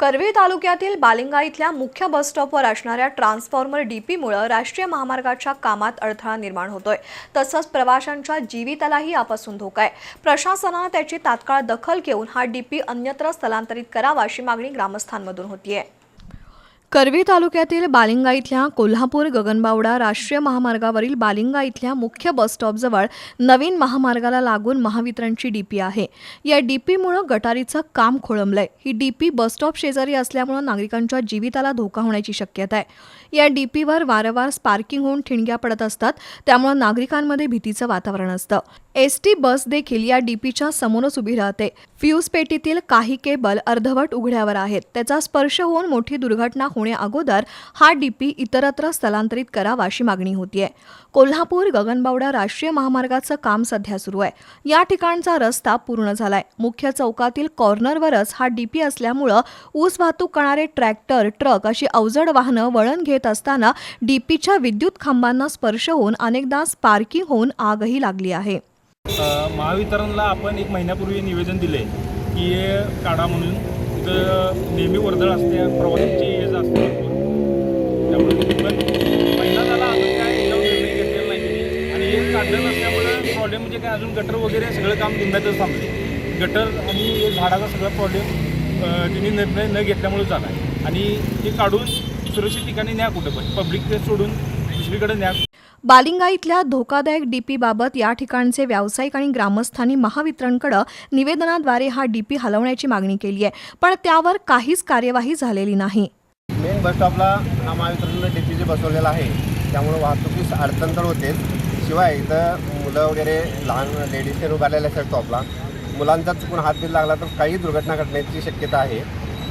करवी तालुक्यातील बालिंगा इथल्या मुख्य बस स्टॉपवर असणाऱ्या ट्रान्सफॉर्मर डीपीमुळे राष्ट्रीय महामार्गाच्या कामात अडथळा निर्माण होतोय. तसंच प्रवाशांच्या जीवितालाही यापासून धोका आहे. प्रशासनानं त्याची तात्काळ दखल घेऊन हा डीपी अन्यत्र स्थलांतरित करावा अशी मागणी ग्रामस्थांमधून होतीये. करवी तालुक्यातील बालिंगा इथल्या कोल्हापूर गगनबावडा राष्ट्रीय महामार्गावरील बालिंगा इथल्या मुख्य बस स्टॉपजवळ नवीन महामार्गाला लागून महावितरणची डीपी आहे. या डीपीमुळं गटारीचं काम खोळंबलंय. ही डीपी बसस्टॉप शेजारी असल्यामुळं नागरिकांच्या जीविताला धोका होण्याची शक्यता आहे. या डीपीवर वारंवार स्पार्किंग होऊन ठिणग्या पडत असतात. त्यामुळं नागरिकांमध्ये भीतीचं वातावरण असतं. एस टी बस देखील या डीपीच्या समोरच उभी राहते. फ्यूज पेटीतील काही केबल अर्धवट उघड्यावर आहेत. त्याचा स्पर्श होऊन मोठी दुर्घटना होण्या होण्याअगोदर हा डीपी इतरत्र स्थलांतरित करावा अशी मागणी होतीये. कोल्हापूर गगनबावडा राष्ट्रीय महामार्गाचं काम सध्या सुरू आहे. या ठिकाणचा रस्ता पूर्ण झालाय. मुख्य चौकातील कॉर्नरवरच हा डीपी असल्यामुळं ऊस वाहतूक करणारे ट्रॅक्टर ट्रक अशी अवजड वाहनं वळण घेत असताना डीपीच्या विद्युत खांबांना स्पर्श होऊन अनेकदा स्पार्किंग होऊन आगही लागली आहे. महावितरणला आपण एक महिन्यापूर्वी निवेदन दिले की काढा म्हणून. तिथं नेहमी वर्दळ असते प्रवाशांची ये जा असते भरपूर त्यामुळे पण महिना झाला अजून काय याच्यावर निर्णय घेतलेला नाही त्यांनी. आणि हे काढलं नसल्यामुळं प्रॉब्लेम म्हणजे काय अजून गटर वगैरे सगळं काम धुंदातच थांबले गटर आणि हे झाडाचा सगळा प्रॉब्लेम त्यांनी निर्णय न घेतल्यामुळे झाला आणि ते काढून सुरक्षित ठिकाणी न्या कुठं पण. पब्लिक ते सोडून दुसरीकडे न्या. बालिंगा इथल्या धोकादायक डीपी बाबत या ठिकाणचे व्यावसायिक आणि ग्रामस्थांनी महावितरणकडे निवेदनाद्वारे हा डीपी हलवण्याची मागणी केली आहे. पण त्यावर काहीच कार्यवाही झालेली नाही. मेन बस स्टॉपला हा महावितरणनं डी पी जे बसवलेला आहे. त्यामुळे वाहतुकीस अडचण तर होतेच. शिवाय इथं मुलं वगैरे लहान लेडीजचे रोग आलेले असतात टॉपला मुलांचा चुकून हात बीत लागला तर काही दुर्घटना घडण्याची शक्यता आहे.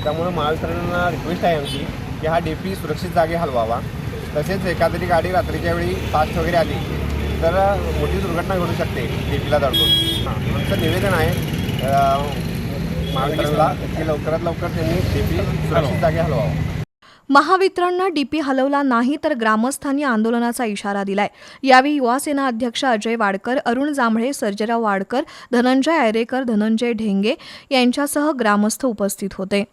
त्यामुळे महावितरणला रिक्वेस्ट आहे आमची की हा डी पी सुरक्षित जागी हलवावा. तसेच एखादी गाडी रात्रीच्या वेळी फास्ट वगैरे आली तर मोठी दुर्घटना घडू शकते डी पीला दडकून आमचं निवेदन आहे. महावितरणला की लवकरात लवकर त्यांनी डी पी सुरक्षित जागी हलवावा. महावितरणनं डीपी हलवला नाही तर ग्रामस्थांनी आंदोलनाचा इशारा दिलाय. यावेळी युवासेना अध्यक्ष अजय वाडकर अरुण जांभळे सर्जेराव वाडकर धनंजय ऐरेकर धनंजय ढेंगे यांच्यासह ग्रामस्थ उपस्थित होते.